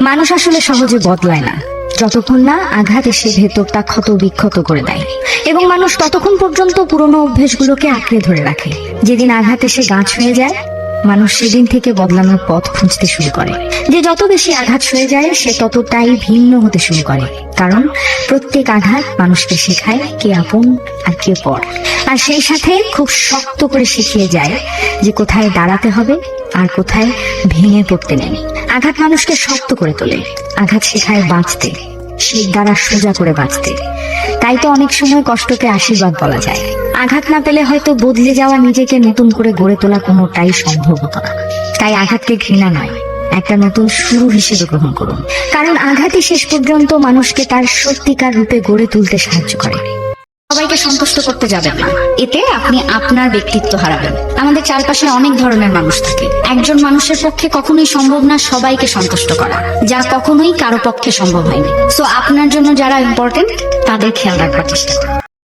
মানুষ আসলে সহজে বদলায় না। যতক্ষণ না আঘাত এসে ভেতরটা ক্ষত বিক্ষত করে দেয়। এবং মানুষ ততক্ষণ পর্যন্ত পুরনো অভ্যেসগুলোকে আঁকড়ে ধরে রাখে। যেদিন আঘাত এসে গাছ হয়ে যায়, মানুষ সেদিন থেকে বদলানোর পথ খুঁজতে শুরু করে। যে যত বেশি আঘাত হয়ে যায়, সে ততটাই ভিন্ন হতে শুরু করে। কারণ প্রত্যেক আঘাত মানুষকে শেখায় কে আপন আর কে পর। আর সেই সাথে খুব শক্ত করে শিখিয়ে যায় যে কোথায় দাঁড়াতে হবে আর কোথায়? ভেঙে পড়তে নেই। আঘাত মানুষকে শক্ত করে তোলে। আঘাত শেখায় বাঁচতে। শির দ্বারা সোজা করে বাঁচতে। তাই তো অনেক সময় কষ্টকে আশীর্বাদ বলা যায়। আঘাত না পেলে হয়তো বদলে যাওয়া নিজেকে নতুন করে গড়ে তোলা কোনোটাই সম্ভব হতো না। তাই আঘাতকে ঘৃণা নয়। একটা নতুন শুরু হিসেবে গ্রহণ করুন। কারণ আঘাতই শেষ পর্যন্ত মানুষকে তার সত্যিকার রূপে গড়ে তুলতে সাহায্য করে। সবাইকে সন্তুষ্ট করতে যাবেন না। এতে আপনি আপনার ব্যক্তিত্ব হারাবেন। আমাদের চারপাশে অনেক ধরনের মানুষ থাকে। একজন মানুষের পক্ষে কখনোই সম্ভব না সবাইকে সন্তুষ্ট করা, যা কখনোই কারও পক্ষে সম্ভব হয়নি। সো আপনার জন্য যারা ইম্পর্টেন্ট তাদের খেয়াল রাখবার চেষ্টা